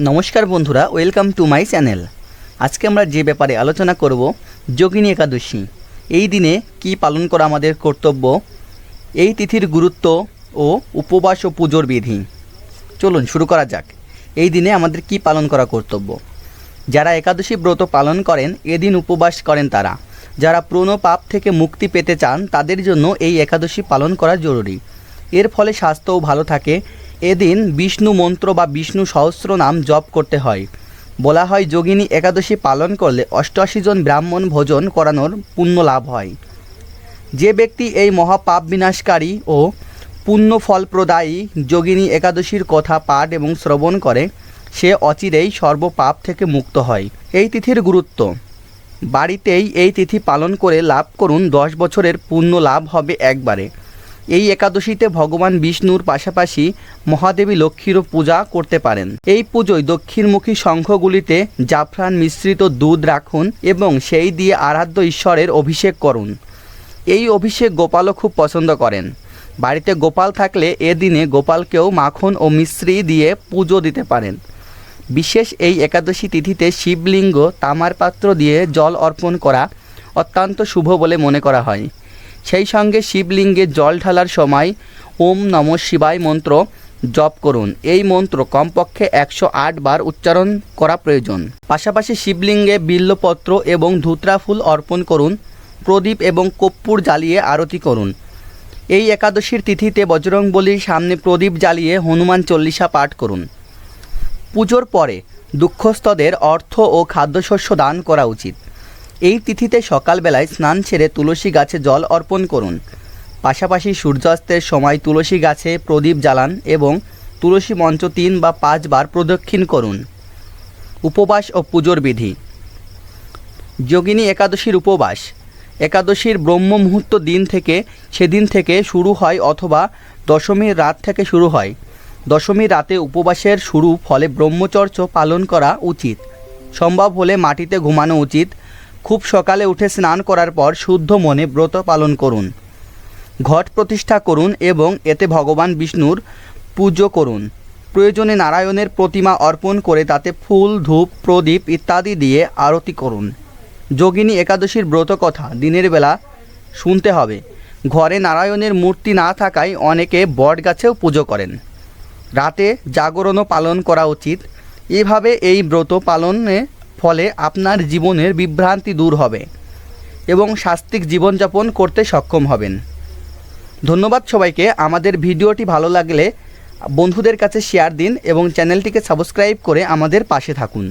নমস্কার বন্ধুরা, welcome to my channel. আজকে আমরা যে ব্যাপারে আলোচনা করব, যোগিনী একাদশী। এই দিনে কি পালন করা আমাদের কর্তব্য? এই তিথির গুরুত্ব ও উপবাস ও পুজোর বিধি। চলুন শুরু করা যাক। এই দিনে আমাদের কি পালন করা কর্তব্য? যারা একাদশী ব্রত পালন করেন, এদিন উপবাস করেন তারা। যারা প্রণ পাপ থেকে মুক্তি পেতে চান, তাদের জন্য এই একাদশী পালন করা জরুরি। এর ফলে স্বাস্থ্যও ভালো থাকে এদিন বিষ্ণু মন্ত্র বা বিষ্ণু সহস্র নাম জপ করতে হয়। বলা হয়, যোগিনী একাদশী পালন করলে অষ্টআশি জন ব্রাহ্মণ ভোজন করানোর পুণ্য লাভ হয়। যে ব্যক্তি এই মহাপাপ বিনাশকারী ও পুণ্য ফলপ্রদায়ী যোগিনী একাদশীর কথা পাঠ এবং শ্রবণ করে, সে অচিরেই সর্বপাপ থেকে মুক্ত হয়। এই তিথির গুরুত্ব। বাড়িতেই এই তিথি পালন করে লাভ করুন দশ বছরের পুণ্য লাভ হবে একবারে। এই একাদশীতে ভগবান বিষ্ণুর পাশাপাশি মহাদেবী লক্ষ্মীরও পূজা করতে পারেন। এই পুজোয় দক্ষিণমুখী শঙ্খগুলিতে জাফরান মিশ্রিত দুধ রাখুন এবং সেই দিয়ে আরাধ্য ঈশ্বরের অভিষেক করুন। এই অভিষেক গোপালও খুব পছন্দ করেন। বাড়িতে গোপাল থাকলে এ দিনে গোপালকেও মাখন ও মিশ্রি দিয়ে পুজো দিতে পারেন। বিশেষ এই একাদশী তিথিতে শিবলিঙ্গ, তামার পাত্র দিয়ে জল অর্পণ করা অত্যন্ত শুভ বলে মনে করা হয়। সেই সঙ্গে শিবলিঙ্গে জল ঢালার সময় ওম নম শিবায় মন্ত্র জপ করুন। এই মন্ত্র কমপক্ষে একশো আট বার উচ্চারণ করা প্রয়োজন। পাশাপাশি শিবলিঙ্গে বিল্লপত্র এবং ধুতরা ফুল অর্পণ করুন, প্রদীপ এবং কপ্পুর জ্বালিয়ে আরতি করুন। এই একাদশীর তিথিতে বজরংবলীর সামনে প্রদীপ জ্বালিয়ে হনুমান চল্লিশা পাঠ করুন। পুজোর পরে দুঃখস্থদের অর্থ ও খাদ্যশস্য দান করা উচিত। এই তিথিতে সকালবেলায় স্নান ছেড়ে তুলসী গাছে জল অর্পণ করুন। পাশাপাশি সূর্যাস্তের সময় তুলসী গাছে প্রদীপ জ্বালান এবং তুলসী মঞ্চ তিন বা পাঁচবার প্রদক্ষিণ করুন। উপবাস ও পুজোর বিধি। যোগিনী একাদশীর উপবাস। একাদশীর ব্রহ্ম মুহূর্ত দিন থেকে, সেদিন থেকে শুরু হয় অথবা দশমীর রাত থেকে শুরু হয়। দশমীর রাতে উপবাসের শুরু ফলে ব্রহ্মচর্য পালন করা উচিত। সম্ভব হলে মাটিতে ঘুমানো উচিত। খুব সকালে উঠে স্নান করার পর শুদ্ধ মনে ব্রত পালন করুন। ঘট প্রতিষ্ঠা করুন এবং এতে ভগবান বিষ্ণুর পুজো করুন। প্রয়োজনে নারায়ণের প্রতিমা অর্পণ করে তাতে ফুল, ধূপ, প্রদীপ ইত্যাদি দিয়ে আরতি করুন। যোগিনী একাদশীর ব্রত কথা দিনের বেলা শুনতে হবে। ঘরে নারায়ণের মূর্তি না থাকায় অনেকে বট গাছেও পুজো করেন। রাতে জাগরণও পালন করা উচিত। এভাবে এই ব্রত পালনে ফলে আপনার জীবনের বিভ্রান্তি দূর হবে এবং শাস্তিক জীবনযাপন করতে সক্ষম হবেন। ধন্যবাদ সবাইকে। আমাদের ভিডিওটি ভালো লাগলে বন্ধুদের কাছে শেয়ার দিন এবং চ্যানেলটিকে সাবস্ক্রাইব করে আমাদের পাশে থাকুন।